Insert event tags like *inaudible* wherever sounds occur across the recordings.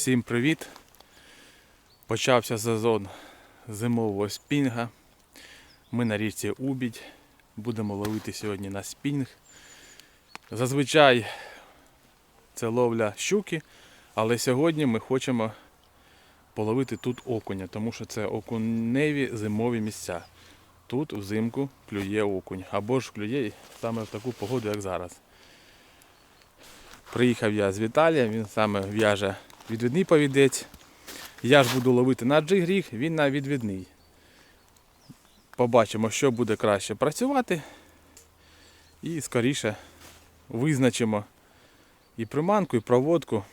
Всім привіт! Почався сезон зимового спінга. Ми на річці Убідь. Будемо ловити сьогодні на спінг. Зазвичай це ловля щуки, але сьогодні ми хочемо половити тут окуня, тому що це окуневі зимові місця. Тут взимку клює окунь. Або ж клює саме в таку погоду, як зараз. Приїхав я з Віталія, він саме в'яже відвідний повідець. Я ж буду ловити на джигріг, він на відвідний. Побачимо, що буде краще працювати. І скоріше визначимо і приманку, і проводку,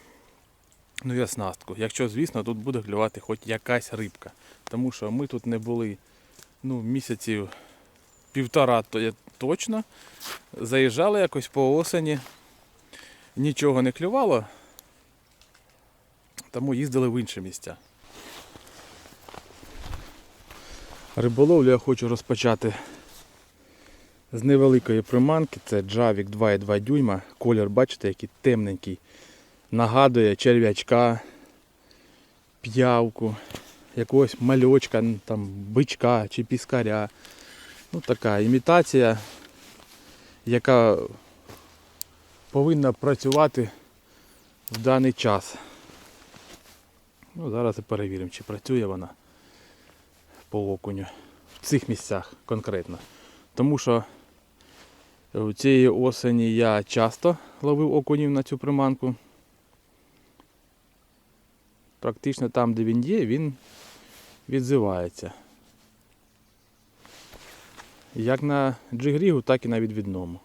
ну і оснастку. Якщо, звісно, тут буде клювати хоч якась рибка. Тому що ми тут не були ну, місяців півтора то я точно. Заїжджали якось по осені нічого не клювало, тому їздили в інші місця. Риболовлю я хочу розпочати з невеликої приманки. Це Джавік 2,2 дюйма. Колір, бачите, який темненький. Нагадує черв'ячка, п'явку, якогось мальочка, ну, там, бичка чи піскаря. Ну, така імітація, яка повинна працювати в даний час. Ну, зараз і перевіримо, чи працює вона по окуню в цих місцях конкретно. Тому що цієї осені я часто ловив окунів на цю приманку. Практично там, де він є, він відзивається. Як на джигрігу, так і на відвідному.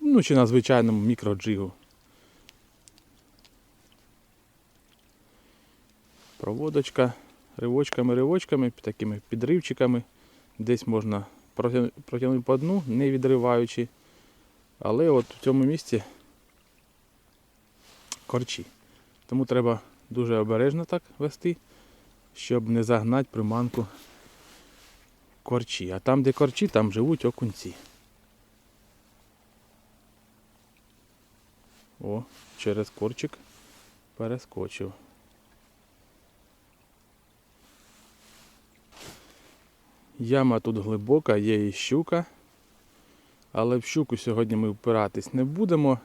Ну, чи на звичайному мікроджигу. Проводочка ривочками-ривочками, такими підривчиками. Десь можна протя- протягнути по дну, не відриваючи. Але от в цьому місці корчі. Тому треба дуже обережно так вести, щоб не загнати приманку корчі. А там, де корчі, там живуть окунці. О, через корчик перескочив. Яма тут глибока, є і щука. Але в щуку сьогодні ми впиратись не будемо.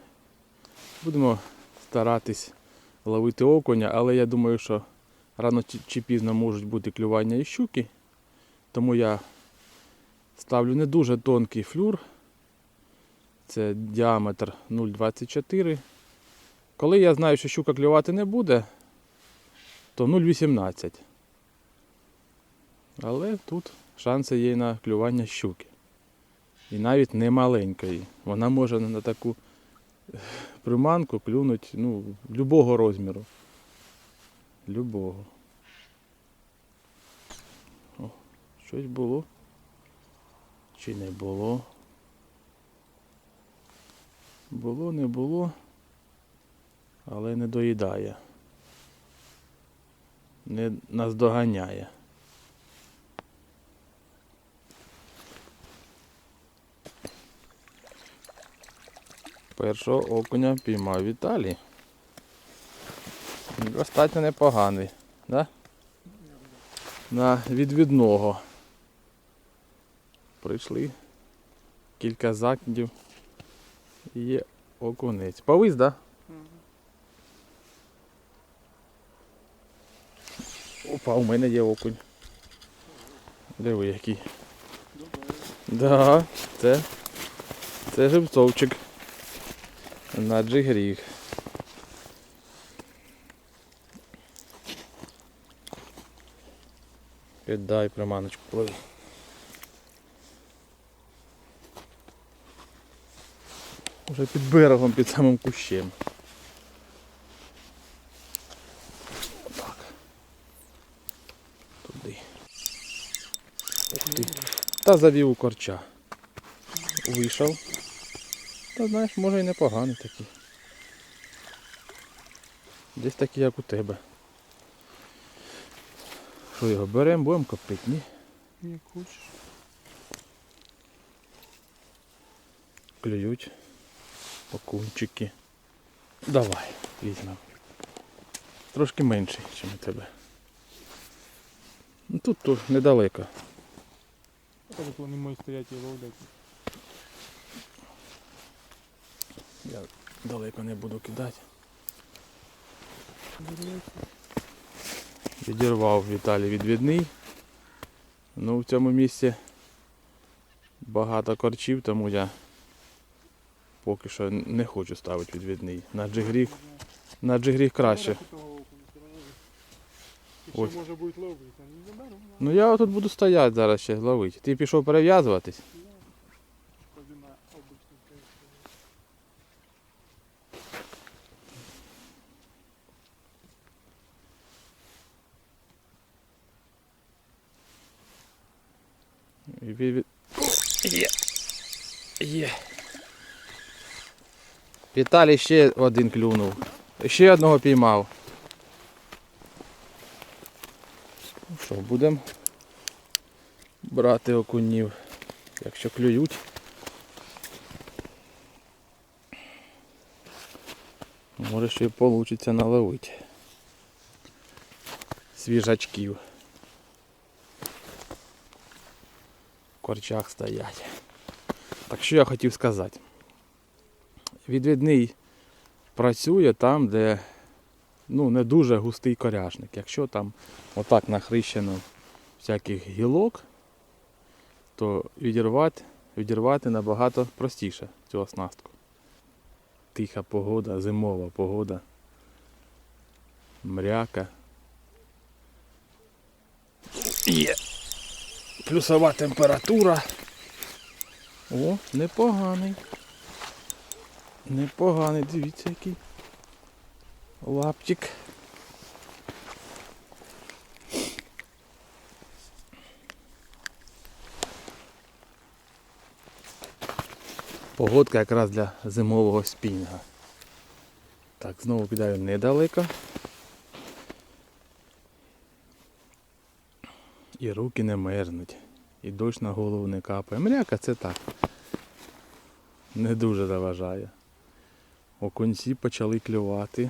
Будемо старатись ловити окуня, але я думаю, що рано чи пізно можуть бути клювання і щуки. Тому я ставлю не дуже тонкий флюр. Це діаметр 0,24. Коли я знаю, що щука клювати не буде, то 0,18. Але тут шанси є на клювання щуки. І навіть не маленької. Вона може на таку приманку клюнути ну, любого розміру. Любого. О, щось було. Чи не було? Було, не було, але не доїдає. Не наздоганяє. Першого окуня піймав Віталій. Достатньо непоганий, да? На відвідного. Прийшли кілька закидів. Є окунець. Повис, да? Опа, у мене є окунь. Диви який. Да, це, це живцовчик. На джигріг. Піддай приманочку пливи. Уже під берегом, під самим кущем. Отак. Туди. Ух ти. Та завів у корча. Вийшов. Та знаєш, може і непоганий такий. Десь такий, як у тебе. Що його беремо, будемо копити, ні? Не хочеш? Клюють. Окунчики. Давай, візьмемо. трошки менший, ніж у тебе. Ну, тут, тут недалеко. Вони мої стоять і ловлять. Я далеко не буду кидати. Відірвав Віталій відвідний. Ну в цьому місці багато корчів, тому я поки що не хочу ставити відвідний. На джигріг, на джигріг краще. Ось. Ну я тут буду стояти зараз ще ловити. Ти пішов перев'язуватись? Тоді на обичний стоїть. І від- від- Є. Є. Віталій ще один клюнув. Ще одного піймав. Ну що, будемо брати окунів, якщо клюють. Може ще й вийде наловити. Свіжачків. В корчах стоять. Так що я хотів сказати. Відвідний працює там, де ну, не дуже густий коряшник. Якщо там отак нахрещено всяких гілок, то відірвати, відірвати набагато простіше цю оснастку. Тиха погода, зимова погода. Мряка. Є. Плюсова температура. О, непоганий. Непоганий, дивіться який. Лапчик. Погодка якраз для зимового спінінга. Так, знову кидаю недалеко. І руки не мерзнуть. І дощ на голову не капає. Мряка це так. Не дуже заважає. Окунці почали клювати.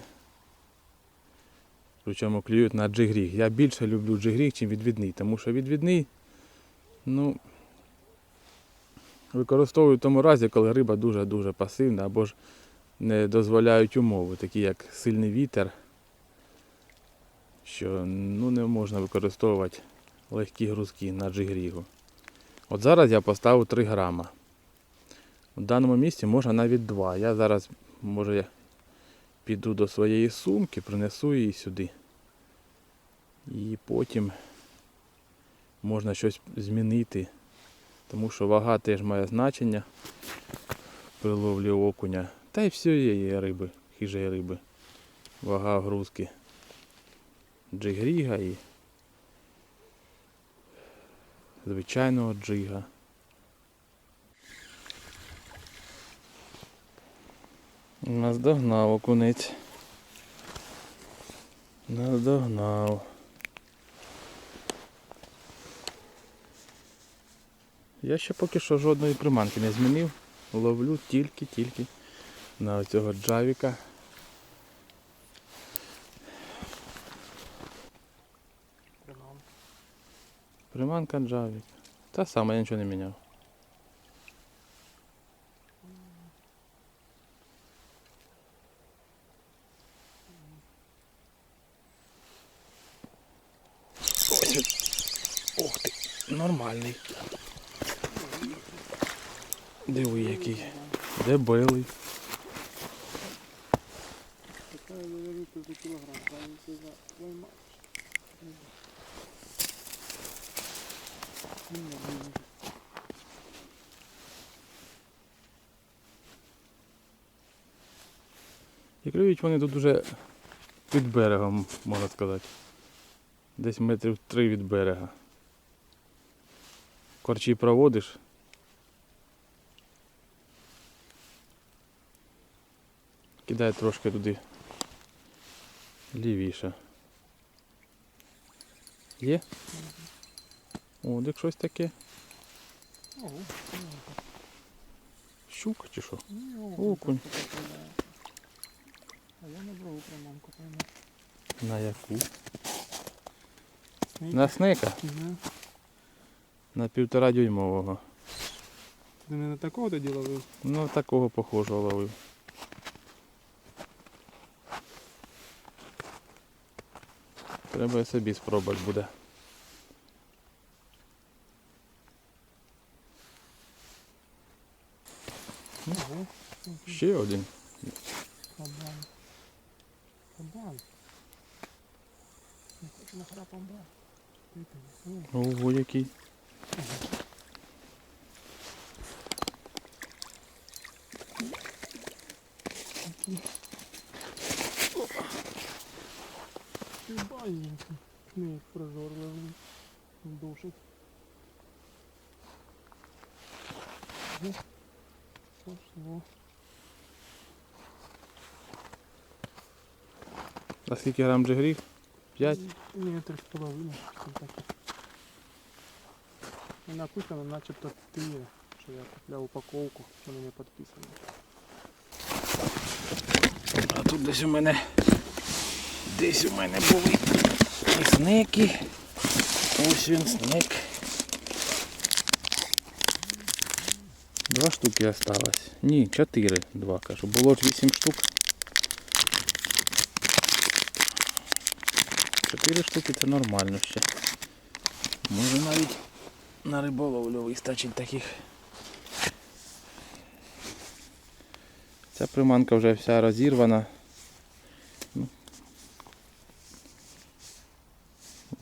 Причому клюють на джигріг. Я більше люблю джигріг, ніж відвідний, тому що відвідний, ну, використовую в тому разі, коли риба дуже-дуже пасивна або ж не дозволяють умови, такі як сильний вітер, що ну, не можна використовувати легкі грузки на джигрігу. От зараз я поставив 3 грама. В даному місці можна навіть 2. Я зараз, може, я піду до своєї сумки, принесу її сюди. І потім можна щось змінити. Тому що вага теж має значення при ловлі окуня. Та й всієї риби, хижої риби. Вага грузки джигріга і звичайного джига. Наздогнав окунець. Наздогнав. Я ще поки що жодної приманки не змінив. Ловлю тільки-тільки на цього джавіка. Приманка джавік. Та сама, я нічого не міняв. Ось. він. Ух ти, нормальний. Диви який. Дебелий. Така я говорю, ти за кілограм, правильно ти за пойма. Ні, ні, ні. І клюють вони тут уже під берегом, можна сказати. Десь метрів три від берега. Корчі проводиш. Кидай трошки туди лівіше. Є? О, так щось таке. Щука чи що? Окунь. А я на другу приманку пойму. На яку? Снейк. На снека? Да. На півтора дюймового. Ти не на такого тоді ловив? Ну, такого похожого ловив. Треба і собі спробувати буде. Угу. Ще один. Кабан. Кабан. Не хочу на храпом брати. Ти ти, Ого, який. Ти баїнки. Не прожорливий. Душить. Ого. Пошло. А скільки грам же гріх? П'ять? Ні, три з половиною. І написано, начебто ти, що я купляв упаковку, що на не підписано. А тут десь у мене. Десь у мене були снеки. Ось він снек. Два штуки осталось. Ні, чотири. Два кажу. Було ж вісім штук. Чотири штуки це нормально ще. Може навіть на риболовлю вистачить таких. Ця приманка вже вся розірвана.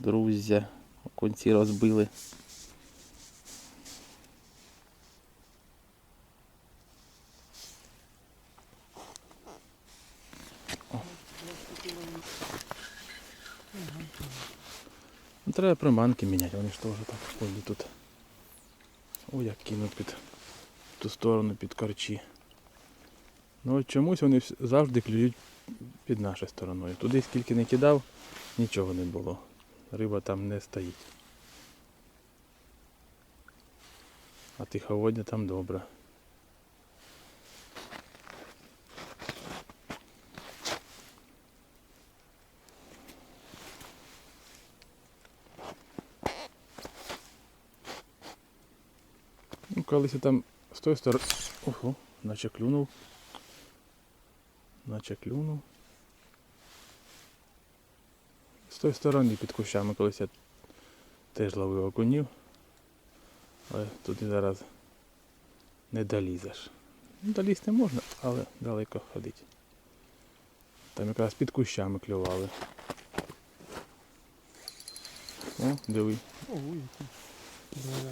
Друзі, окунці розбили. Треба приманки міняти, вони ж теж так ходять тут. Ой, як кинуть під ту сторону під корчі. Ну от чомусь вони завжди клюють під нашою стороною. Туди скільки не кидав, нічого не було. Риба там не стоїть. А тиховодня там добре. Ну, колись я там з тої сторони. Ого, наче клюнув. Наче клюнув. З тої сторони під кущами колись я теж ловив окунів. Але туди зараз не долізеш. Ну, долізти можна, але далеко ходити. Там якраз під кущами клювали. О, диви. Ого, який. Да.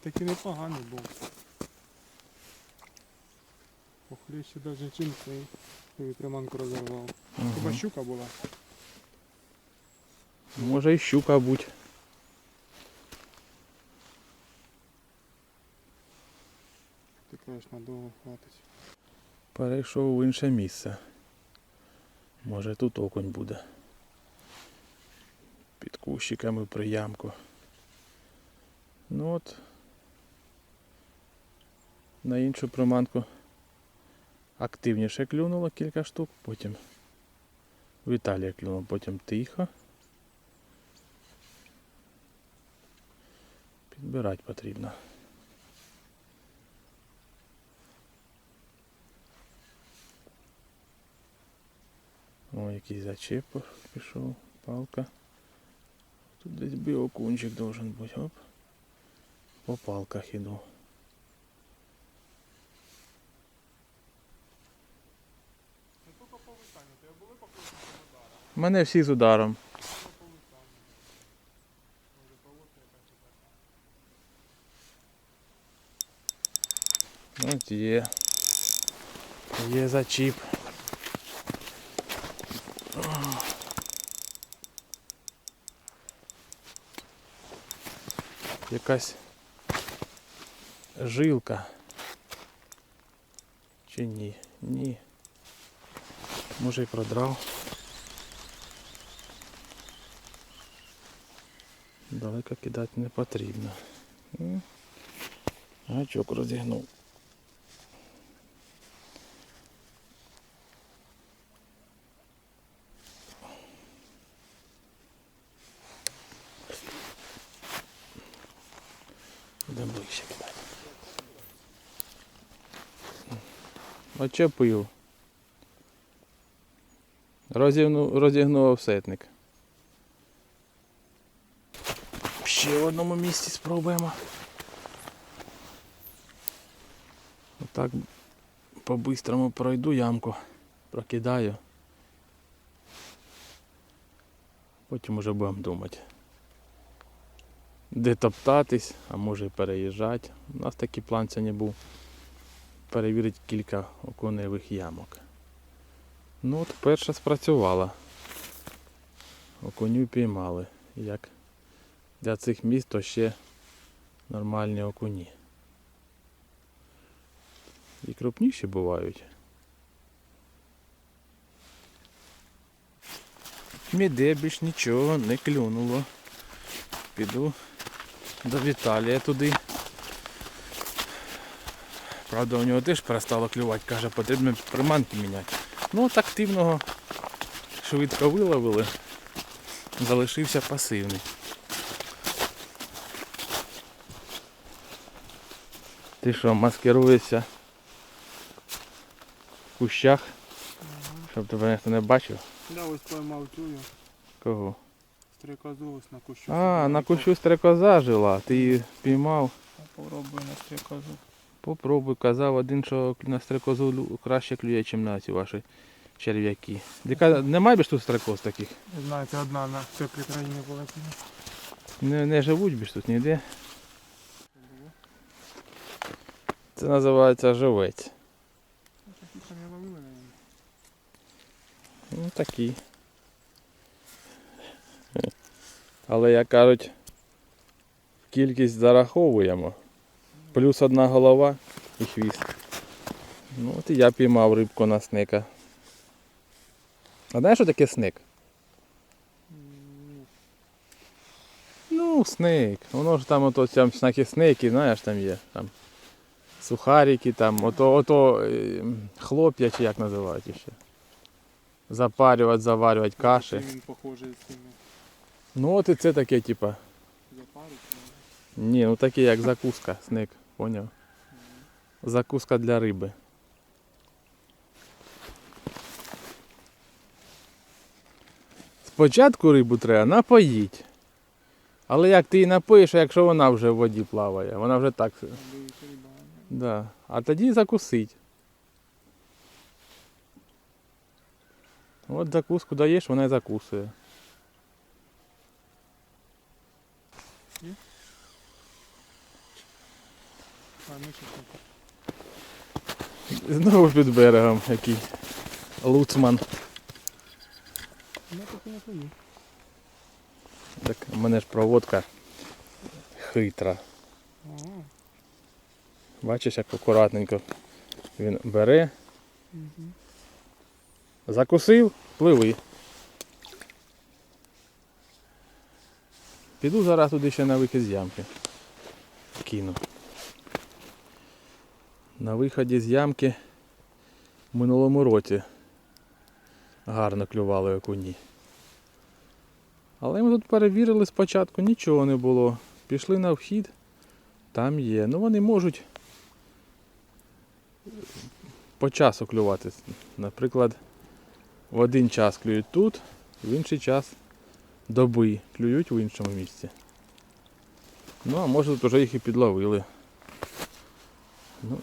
Такий непоганий був. Похлеще навіть чим цей. Приманку розірвав. Хіба щука була? Може і щука будь. Ти, конечно, довго хватить. Перейшов в інше місце. Може тут окунь буде. Під кущиками при ямку. Ну от. На іншу приманку активніше клюнуло кілька штук, потім Віталія клюнув, потім тихо. Підбирати потрібно. О, якийсь зачеп пішов, палка. Тут десь би окунчик должен бути. Оп. По палках іду. Мене всі з ударом. От є. Є зачіп. Якась жилка. Чи ні? Ні. Може і продрав. Далеко кидати не потрібно. Гачок розігнув. Очепив. Розігну, розігнув сетник. Ще в одному місці спробуємо. Отак по-бистрому пройду ямку, прокидаю. Потім уже будемо думати. Де топтатись, а може і переїжджати. У нас такий план сьогодні був перевірити кілька окуневих ямок. Ну от перша спрацювала. Окуню піймали. Як для цих міст то ще нормальні окуні. І крупніші бувають. Ніде більш нічого не клюнуло. Піду до Віталія туди. Правда, у нього теж перестало клювати, каже, потрібно приманки міняти. Ну, от активного швидко виловили, залишився пасивний. Ти що, маскируєшся в кущах, щоб тебе ніхто не бачив? Да, ось поймав я. Кого? Стрекозу ось на кущу. А, на кущу стрекоза жила, ти її піймав. Попробую на стрекозу. Попробуй, казав один, що на стрекозу краще клює, ніж на ці ваші черв'яки. Немає більш тут стрекоз таких? Знаєте, одна на теплій країні полетіла. Не, не живуть більш тут ніде. Це називається живець. Ну такі. Але як кажуть, кількість зараховуємо. Плюс одна голова і хвіст. Ну от і я піймав рибку на сника. А знаєш, що таке сник? Ну, сник. Воно ж там ото там всякі сники, знаєш, там є. Там сухарики, там, ото, ото е, хлоп'я чи як називають ще. Запарювати, заварювати каші. Він похожий з цими Ну от і це таке, типа. запариками. Ні, ну таке як закуска, сник, поняв? Закуска для риби. Спочатку рибу треба напоїть. Але як ти її напоїш, якщо вона вже в воді плаває, вона вже так. Да. А тоді закусить. От закуску даєш, вона і закусує. А, ну що це? Знову під берегом який луцман. Ну, так у мене ж проводка хитра. Бачиш, як акуратненько він бере, закусив, пливи. Піду зараз туди ще на вихід з ямки. Кину. На виході з ямки в минулому році гарно клювали окуні. Але ми тут перевірили спочатку, нічого не було. Пішли на вхід, там є. Ну вони можуть по часу клювати. Наприклад, в один час клюють тут, в інший час доби клюють в іншому місці. Ну, а може тут вже їх і підловили. Ну,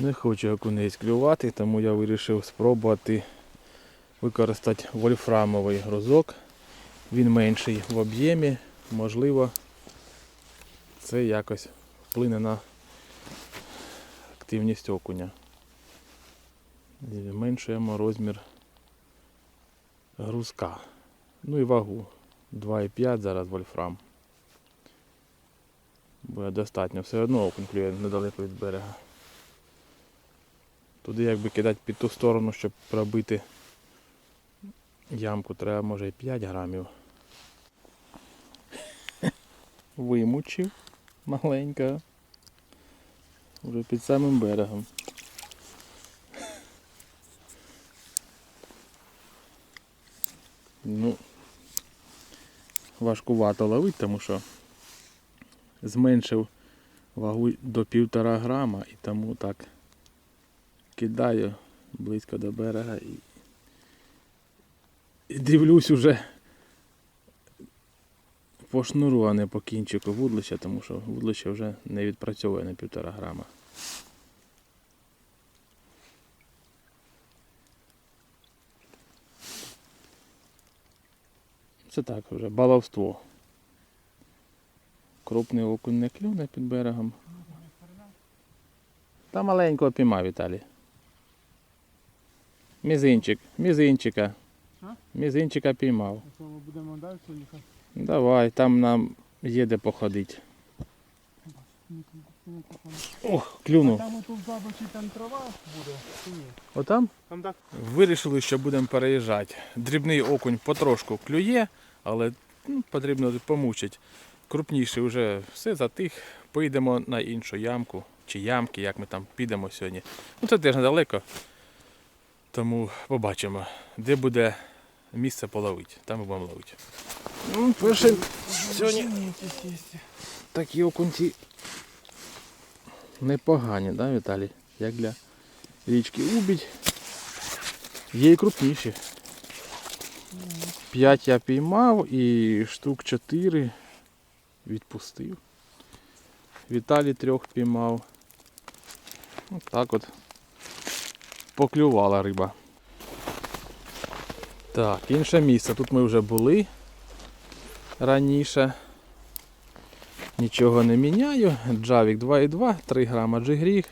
не хочу окунець клювати, тому я вирішив спробувати використати вольфрамовий грузок. Він менший в об'ємі, можливо, це якось вплине на активність окуня. Зменшуємо розмір грузка. Ну і вагу. 2,5 зараз вольфрам. Буде достатньо. Все одно окунь клює недалеко від берега. Туди якби кидати під ту сторону, щоб пробити ямку, треба може і 5 грамів. *laughs* Вимучив маленька. Уже під самим берегом. Ну, важкувато ловити, тому що зменшив вагу до півтора грама і тому так кидаю близько до берега і, і дивлюсь уже по шнуру, а не по кінчику вудлища, тому що вудлище вже не відпрацьовує на півтора грама. Це так вже баловство. Крупний окунь не клюне під берегом. Та маленького піймав Віталій. Мізинчик, мізинчика. А? Мізинчика піймав. Що ми будемо далі їхати? Давай, там нам є де походити. Ох, клюнув. Там отут забочі там трава буде, чи ні? Отам? Там так Вирішили, що будемо переїжджати. Дрібний окунь потрошку клює, але ну, потрібно помучити. Крупніший вже все затих. Поїдемо на іншу ямку чи ямки, як ми там підемо сьогодні. Ну це теж недалеко. Тому побачимо, де буде місце половити. Там і будемо ловити. Ну, перший сьогодні такі окунці непогані, да, Віталій? Як для річки Убідь. Є і крупніші. П'ять я піймав і штук чотири відпустив. Віталій трьох піймав. Ось так от поклювала риба. Так, інше місце. Тут ми вже були раніше. Нічого не міняю. Джавік 2,2, 3 грама джигріг.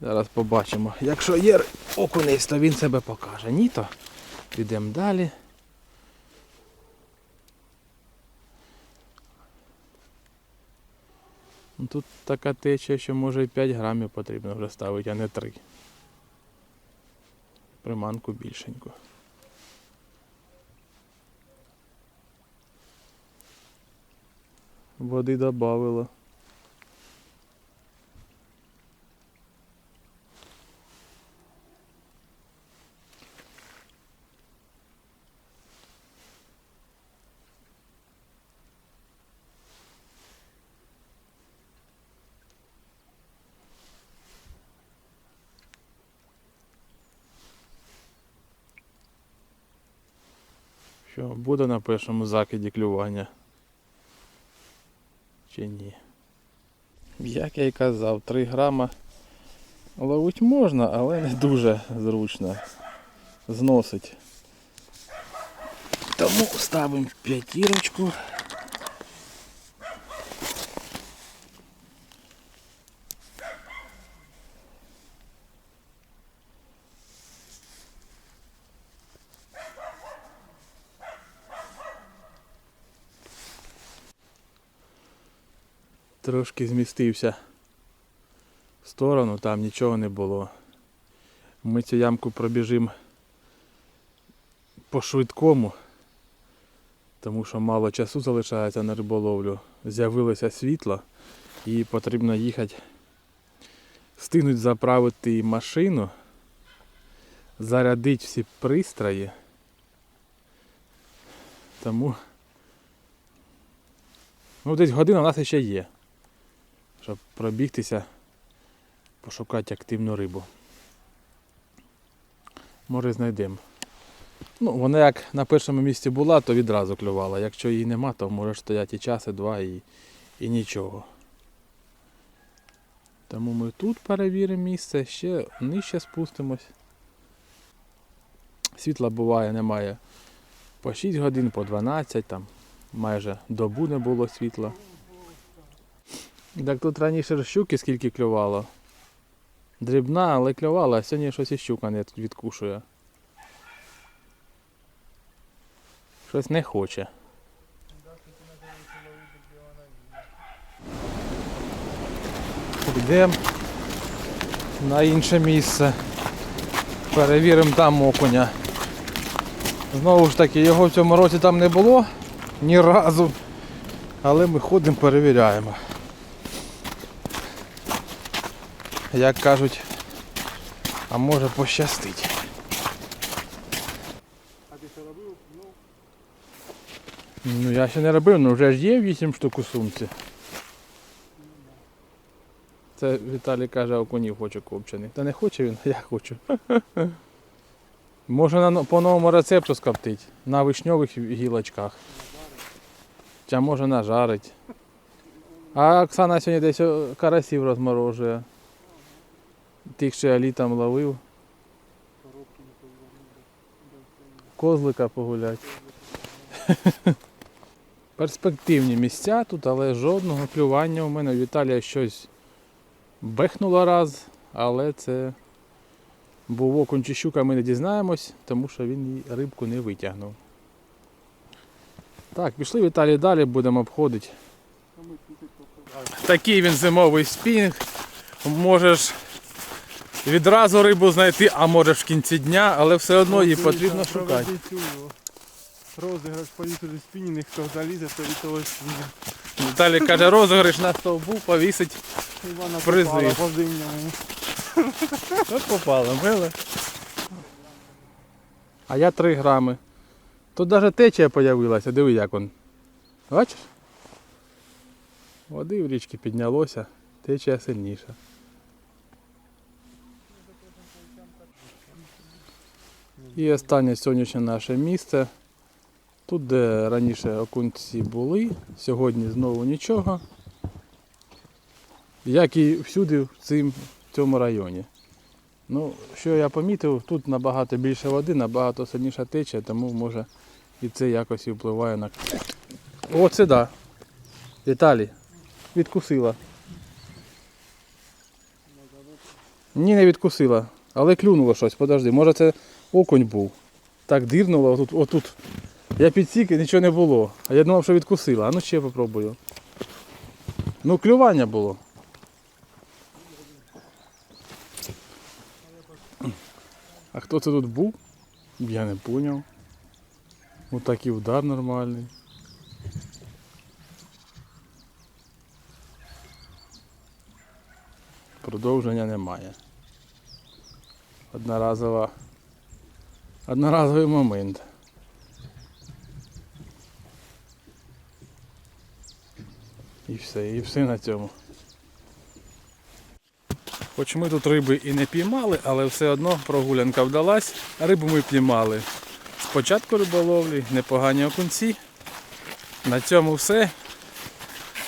Зараз побачимо. Якщо є окунець, то він себе покаже. Ні, то підемо далі. Тут така течія, що може і 5 грамів потрібно вже ставити, а не 3. Приманку більшеньку. Води додавило. Що буде на першому закиді клювання? Чи ні? Як я й казав, 3 грама ловить можна, але не дуже зручно. Зносить. Тому ставимо п'ятірочку. Трошки змістився в сторону, там нічого не було. Ми цю ямку пробіжимо по швидкому, тому що мало часу залишається на риболовлю. З'явилося світло і потрібно їхати. Встигнуть заправити машину, зарядити всі пристрої. Тому ну, десь година у нас ще є щоб пробігтися, пошукати активну рибу. Може знайдемо. Ну, вона як на першому місці була, то відразу клювала. Якщо її нема, то може стояти і час, і два, і, і нічого. Тому ми тут перевіримо місце, ще нижче спустимось. Світла буває, немає по 6 годин, по 12, там майже добу не було світла. Так тут раніше щуки скільки клювало. Дрібна, але клювала, а сьогодні щось і щука не відкушує. Щось не хоче. Йдемо на інше місце. Перевіримо там окуня. Знову ж таки, його в цьому році там не було ні разу. Але ми ходимо, перевіряємо. Як кажуть, а може пощастить. А ти що робив? Ну, Ну я ще не робив, але вже ж є 8 штук у сумці. Це Віталій каже, окунів хоче копчений. Та не хоче він, а я хочу. Може по новому рецепту скоптить. На вишньових гілочках. Чи може нажарить. А Оксана сьогодні десь карасів розморожує. Тих, що я літом ловив. Козлика погулять. *laughs* Перспективні місця тут, але жодного клювання у мене. Віталія щось бехнуло раз, але це окунь чи ми не дізнаємось, тому що він рибку не витягнув. Так, пішли Віталій далі, будемо обходити. Такий він зимовий спінг. Можеш відразу рибу знайти, а можеш в кінці дня, але все одно її потрібно шукати. Розіграш повісили спінінг, хто залізе, то від того спінінг. Віталій каже, розіграш на стовбу повісить. Призи. От попало, миле. А я 3 грами. Тут навіть течія з'явилася, диви як он. Бачиш? Води в річці піднялося, течія сильніша. І останнє сьогоднішнє наше місце. Тут, де раніше окунці були, сьогодні знову нічого. Як і всюди в цьому районі. Ну, що я помітив, тут набагато більше води, набагато сильніша течія, тому може і це якось впливає на. О, це да. Віталій. Відкусила. Ні, не відкусила. Але клюнуло щось, подожди, може це окунь був. Так дирнуло, отут, отут. Я підсік і нічого не було. А я думав, що відкусила. А ну ще попробую. Ну, клювання було. А хто це тут був? Я не зрозумів. Ось такий удар нормальний. Продовження немає. Одноразова. Одноразовий момент. І все, і все на цьому. Хоч ми тут риби і не піймали, але все одно прогулянка вдалась. Рибу ми піймали. Спочатку риболовлі, непогані окунці. На цьому все.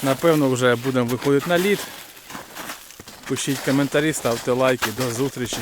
Напевно, вже будемо виходити на лід. Пишіть коментарі, ставте лайки. До зустрічі.